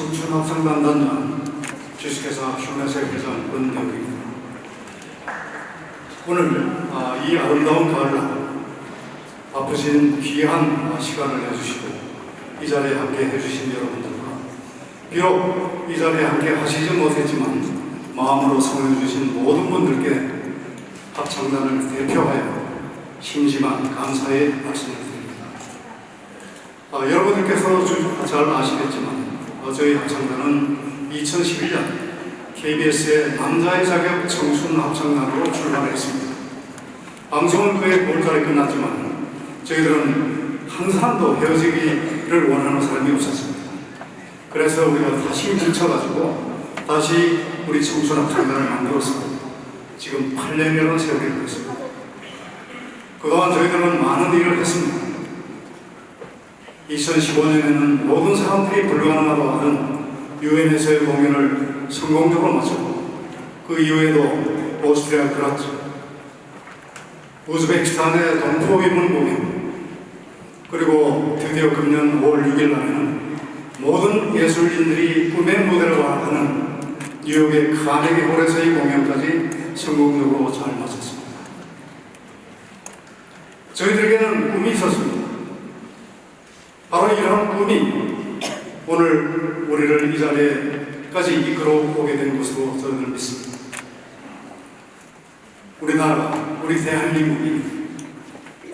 청춘 합창단 단장 주식회사 휴메세 회장 은경입니다. 오늘 아, 이 아름다운 가을날 바쁘신 귀한 시간을 내주시고 이 자리에 함께 해주신 여러분들과 비록 이 자리에 함께 하시지 못했지만 마음으로 성원해 주신 모든 분들께 합창단을 대표하여 심심한 감사의 말씀을 드립니다. 아, 여러분들께서 주- 잘 아시겠지만 어, 저희 합창단은 2011년 KBS의 남자의 자격 청춘 합창단으로 출발했습니다. 방송은 그해 9월달에 끝났지만 저희들은 한 사람도 헤어지기를 원하는 사람이 없었습니다. 그래서 우리가 다시 뭉쳐가지고 다시 우리 청춘 합창단을 만들어서 지금 8년이라는 세월이 흘렀습니다. 그동안 저희들은 많은 일을 했습니다. 2015년에는 모든 사람들이 불가능하다고 하는 유엔에서의 공연을 성공적으로 마쳤고 그 이후에도 오스트리아 그라츠, 우즈베키스탄의 동포위문 공연 그리고 드디어 금년 5월 6일 날에는 모든 예술인들이 꿈의 무대를 하는 뉴욕의 카네기 홀에서의 공연까지 성공적으로 잘 마쳤습니다. 저희들에게는 꿈이 있었습니다. 바로 이러한 꿈이 오늘 우리를 이 자리에까지 이끌어 오게 된 것으로 저는 믿습니다. 우리나라, 우리 대한민국이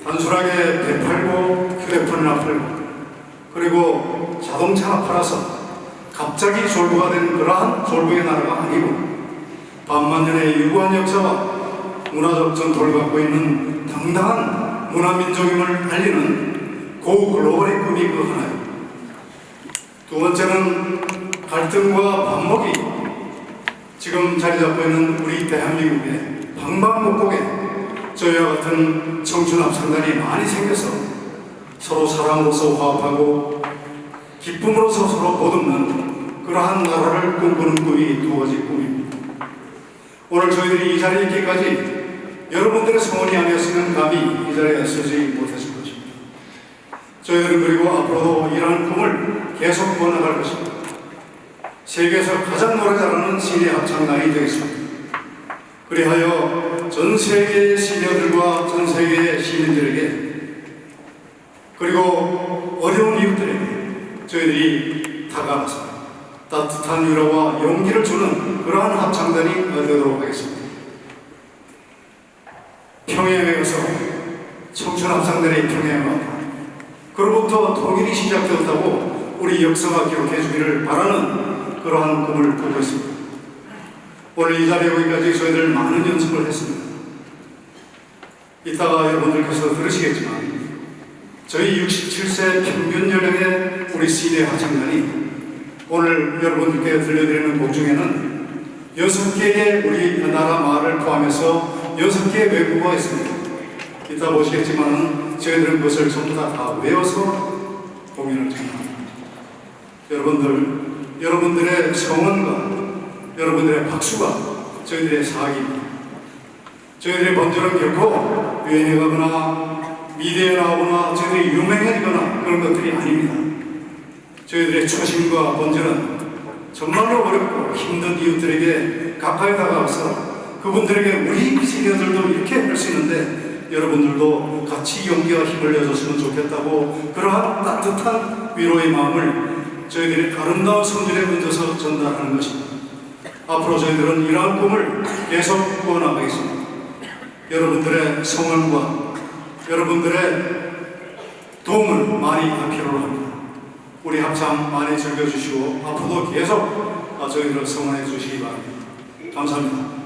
단순하게 배 팔고 휴대폰이나 팔고 그리고 자동차나 팔아서 갑자기 졸부가 된 그러한 졸부의 나라가 아니고 반만년의 유구한 역사와 문화적 전통을 갖고 있는 당당한 문화민족임을 알리는 고글로벌의 꿈이 그 하나예요. 두 번째는 갈등과 반목이 지금 자리 잡고 있는 우리 대한민국의 방방곡곡에 저희와 같은 청춘 합창단이 많이 생겨서 서로 사랑으로서 화합하고 기쁨으로서 서로 보듬는 그러한 나라를 꿈꾸는 꿈이 두 가지 꿈입니다. 오늘 저희들이 이 자리에 있기까지 여러분들의 성원이 아니었으면 감히 이 자리에 서지 못했을 것입니다. 저희들은 그리고 앞으로도 이러한 꿈을 계속 꾸어나갈 것입니다. 세계에서 가장 노래 잘하는 시대 합창단이 되겠습니다. 그리하여 전 세계의 시녀들과 전 세계의 시민들에게 그리고 어려운 이웃들에게 저희들이 다가가서 따뜻한 위로와 용기를 주는 그러한 합창단이 되도록 하겠습니다. 평양에 가서 청춘 합창단이 평양에 왔다. 그로부터 통일이 시작되었다고 우리 역사가 기록해 주기를 바라는 그러한 꿈을 꾸고 있습니다. 오늘 이 자리에 오기까지 저희들 많은 연습을 했습니다. 이따가 여러분들께서 들으시겠지만 저희 67세 평균 연령의 우리 시대 합창단이 오늘 여러분들께 들려드리는 곡 중에는 여섯 개의 우리 나라 말을 포함해서 여섯 개의 외국어가 있습니다. 이따 보시겠지만 저희들은 그것을 전부 다, 다 외워서 공연을 진행합니다. 여러분들, 여러분들의 성원과 여러분들의 박수가 저희들의 사기입니다. 저희들의 번절은 결코 유엔에 가거나 미대에 나오거나 저희들이 유명해지거나 그런 것들이 아닙니다. 저희들의 초심과 본질은 정말로 어렵고 힘든 이웃들에게 가까이 다가와서 그분들에게 우리 시녀들도 이렇게 할 수 있는데 여러분들도 같이 용기와 힘을 내줬으면 좋겠다고 그러한 따뜻한 위로의 마음을 저희들이 아름다운 성질에 얹어서 전달하는 것입니다. 앞으로 저희들은 이러한 꿈을 계속 꾸어나가겠습니다. 여러분들의 성원과 여러분들의 도움을 많이 필요로 합니다. 우리 합창 많이 즐겨주시고 앞으로도 계속 저희들을 성원해 주시기 바랍니다. 감사합니다.